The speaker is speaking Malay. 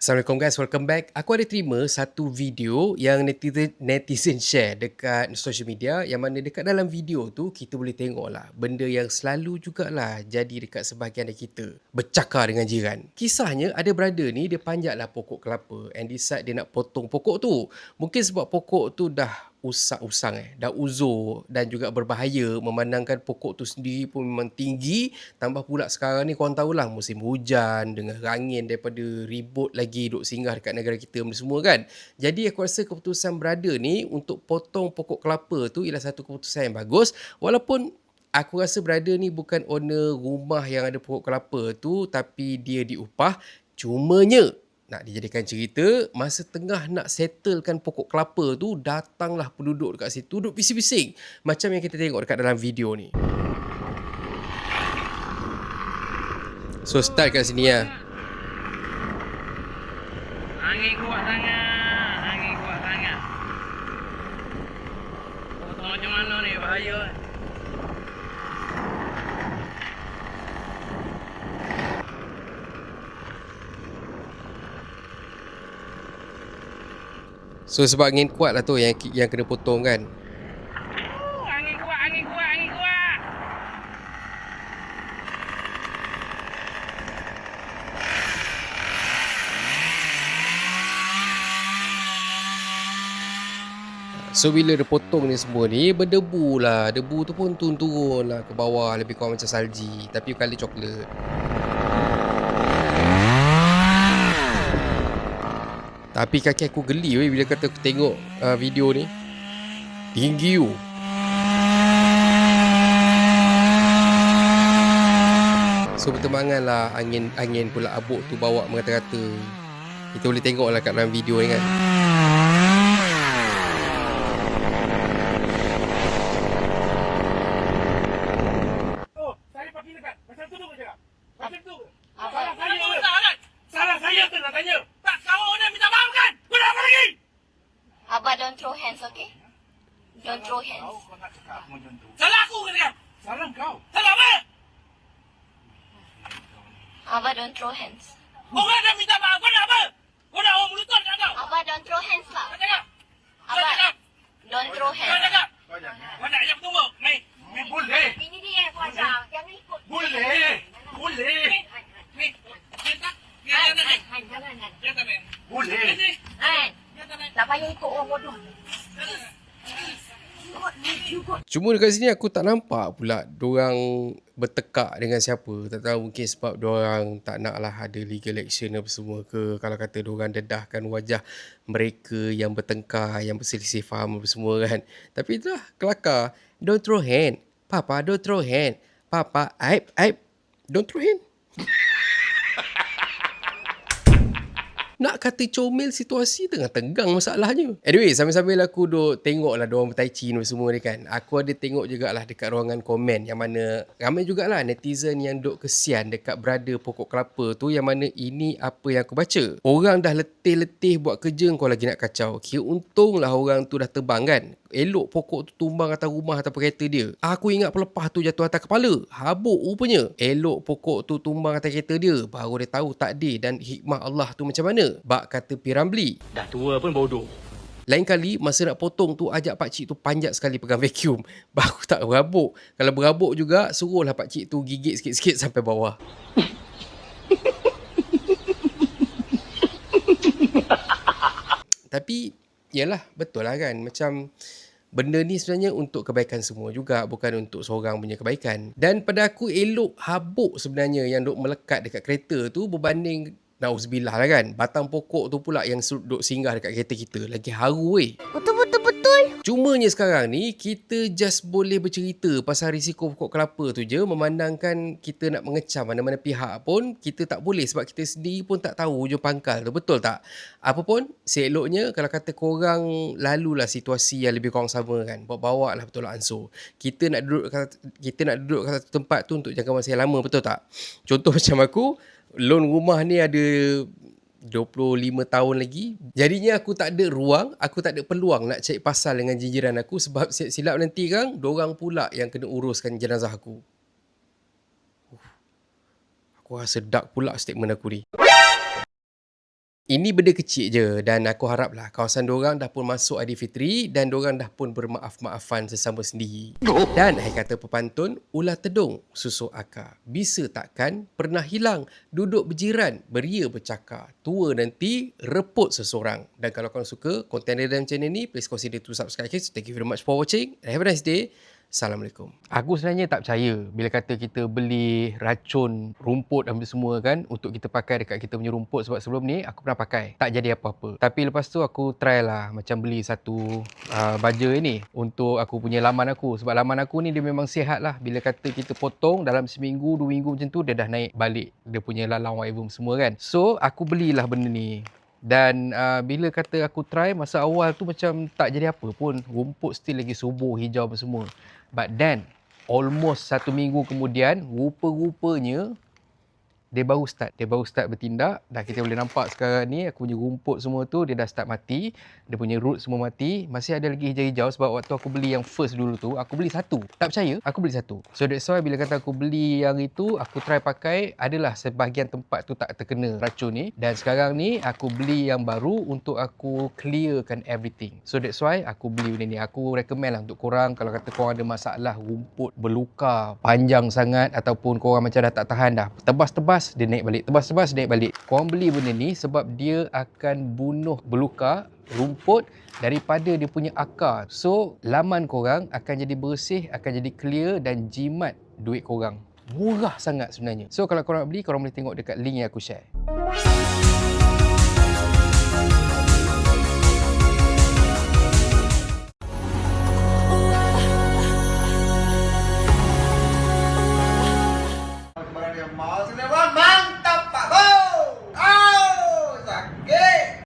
Assalamualaikum guys, welcome back. Aku ada terima satu video yang netizen, netizen share dekat social media yang mana dekat dalam video tu kita boleh tengok lah benda yang selalu jugalah jadi dekat sebahagian dari kita. Bercakap dengan jiran. Kisahnya ada brother ni dia panjat lah pokok kelapa and decide dia nak potong pokok tu. Mungkin sebab pokok tu dah usang-usang eh. Dah uzur dan juga berbahaya memandangkan pokok tu sendiri pun memang tinggi. Tambah pula sekarang ni korang tahulah musim hujan dengan angin daripada ribut lagi duk singgah dekat negara kita benda semua kan. Jadi aku rasa keputusan brother ni untuk potong pokok kelapa tu ialah satu keputusan yang bagus. Walaupun Aku rasa brother ni bukan owner rumah yang ada pokok kelapa tu tapi dia diupah. Cumanya nak dijadikan cerita, masa tengah nak settlekan pokok kelapa tu, datanglah penduduk dekat situ, duduk bising-bising. Macam yang kita tengok dekat dalam video ni. So start kat sini lah. Angin kuat sangat. Angin kuat sangat. Macam mana ni? Bahaya. So sebab angin kuat lah tu yang, yang kena potong kan. Oh, angin kuat, angin kuat, angin kuat. So bila dia potong ni semua ni, berdebu lah. Debu tu pun turun-turun lah ke bawah lebih kurang macam salji. Tapi kali coklat. Tapi kaki aku geli weh bila kata aku tengok uh, video ni. Tinggi tu. So bertemangan lah angin angin pula abuk tu bawa merata-rata. Kita boleh tengok lah kat dalam video ni kan. Oh, tanya. Tak kau nak minta maaf kan? Kau nak apa lagi? Abah don't throw hands, okay? Don't throw hands. kau nak cakap macam tu. Salah aku kau cakap. Salah kau. Salah apa? Abah don't throw hands. Orang dah minta maaf. Kau nak apa? Kau nak orang melutut kat kau? Abah don't throw hands lah. Kau cakap. Kau Abah don't throw Kau hands. cakap. Kau nak ajak tunggu. Mai. Mai boleh. Ini dia yang kuasa. Jangan ikut. Boleh. Boleh. Ni, dia tak. Dia tak nak. Han, jangan Han. Dia tak nak. Boleh. Ni, Han, dia tak nak. tak payah ikut orang bodoh. Cuma dekat sini aku tak nampak pula diorang bertekak dengan siapa. Tak tahu mungkin sebab diorang tak nak lah ada legal action apa semua ke. Kalau kata diorang dedahkan wajah mereka yang bertengkar, yang berselisih faham apa semua kan. Tapi itulah kelakar. Don't throw hand. Papa, don't throw hand. Papa, aib, aib. Don't throw hand. Nak kata comel situasi tengah tegang masalahnya. Anyway, sambil-sambil aku duk tengok lah diorang bertai chi ni semua ni kan. Aku ada tengok jugalah dekat ruangan komen yang mana ramai jugalah netizen yang duk kesian dekat brother pokok kelapa tu yang mana ini apa yang aku baca. Orang dah letih-letih buat kerja kau lagi nak kacau. Kira untunglah orang tu dah terbang kan. Elok pokok tu tumbang atas rumah atau kereta dia. Aku ingat pelepah tu jatuh atas kepala. Habuk rupanya. Elok pokok tu tumbang atas kereta dia. Baru dia tahu takdir dan hikmah Allah tu macam mana. Bak kata Piramli. Dah tua pun bodoh. Lain kali masa nak potong tu ajak pakcik tu panjat sekali pegang vacuum. Baru tak berabuk. Kalau berabuk juga suruhlah pakcik tu gigit sikit-sikit sampai bawah. Tapi yalah betul lah kan macam benda ni sebenarnya untuk kebaikan semua juga bukan untuk seorang punya kebaikan. Dan pada aku elok habuk sebenarnya yang duk melekat dekat kereta tu berbanding Nauzubillah lah kan. Batang pokok tu pula yang duk singgah dekat kereta kita. Lagi haru weh. Betul, betul. Cumanya sekarang ni kita just boleh bercerita pasal risiko pokok kelapa tu je memandangkan kita nak mengecam mana-mana pihak pun kita tak boleh sebab kita sendiri pun tak tahu hujung pangkal tu betul tak? Apa pun seeloknya kalau kata korang lalulah situasi yang lebih kurang sama kan bawa lah betul lah ansur. Kita nak duduk kat, kita nak duduk kat tempat tu untuk jangka masa yang lama betul tak? Contoh macam aku loan rumah ni ada 25 tahun lagi. Jadinya aku tak ada ruang, aku tak ada peluang nak cari pasal dengan jiran aku sebab silap nanti kan, dorang pula yang kena uruskan jenazah aku. Uh, Aku rasa dark pula statement aku ni. Ini benda kecil je dan aku haraplah kawasan diorang dah pun masuk Aidilfitri dan diorang dah pun bermaaf-maafan sesama sendiri. Dan hai kata pepantun, ulah tedung susu akar. Bisa takkan pernah hilang, duduk berjiran, beria bercakap. Tua nanti reput seseorang. Dan kalau korang suka konten dia dalam channel ni, please consider to subscribe. So thank you very much for watching. Have a nice day. Assalamualaikum. Aku sebenarnya tak percaya bila kata kita beli racun rumput dan semua kan untuk kita pakai dekat kita punya rumput sebab sebelum ni aku pernah pakai. Tak jadi apa-apa. Tapi lepas tu aku try lah macam beli satu uh, baja ni untuk aku punya laman aku. Sebab laman aku ni dia memang sihat lah. Bila kata kita potong dalam seminggu, dua minggu macam tu dia dah naik balik dia punya lalang whatever semua kan. So aku belilah benda ni. Dan uh, bila kata aku try masa awal tu macam tak jadi apa pun. Rumput still lagi subur, hijau apa semua. But then almost satu minggu kemudian rupa-rupanya dia baru start. Dia baru start bertindak. Dah kita boleh nampak sekarang ni aku punya rumput semua tu dia dah start mati. Dia punya root semua mati. Masih ada lagi hijau-hijau sebab waktu aku beli yang first dulu tu, aku beli satu. Tak percaya, aku beli satu. So that's why bila kata aku beli yang itu, aku try pakai, adalah sebahagian tempat tu tak terkena racun ni. Dan sekarang ni aku beli yang baru untuk aku clearkan everything. So that's why aku beli benda ni. Aku recommend lah untuk korang kalau kata korang ada masalah rumput berluka panjang sangat ataupun korang macam dah tak tahan dah. Tebas-tebas tebas dia naik balik. Tebas-tebas dia naik balik. Korang beli benda ni sebab dia akan bunuh beluka rumput daripada dia punya akar. So laman korang akan jadi bersih akan jadi clear dan jimat duit korang. Murah sangat sebenarnya. So kalau korang beli korang boleh tengok dekat link yang aku share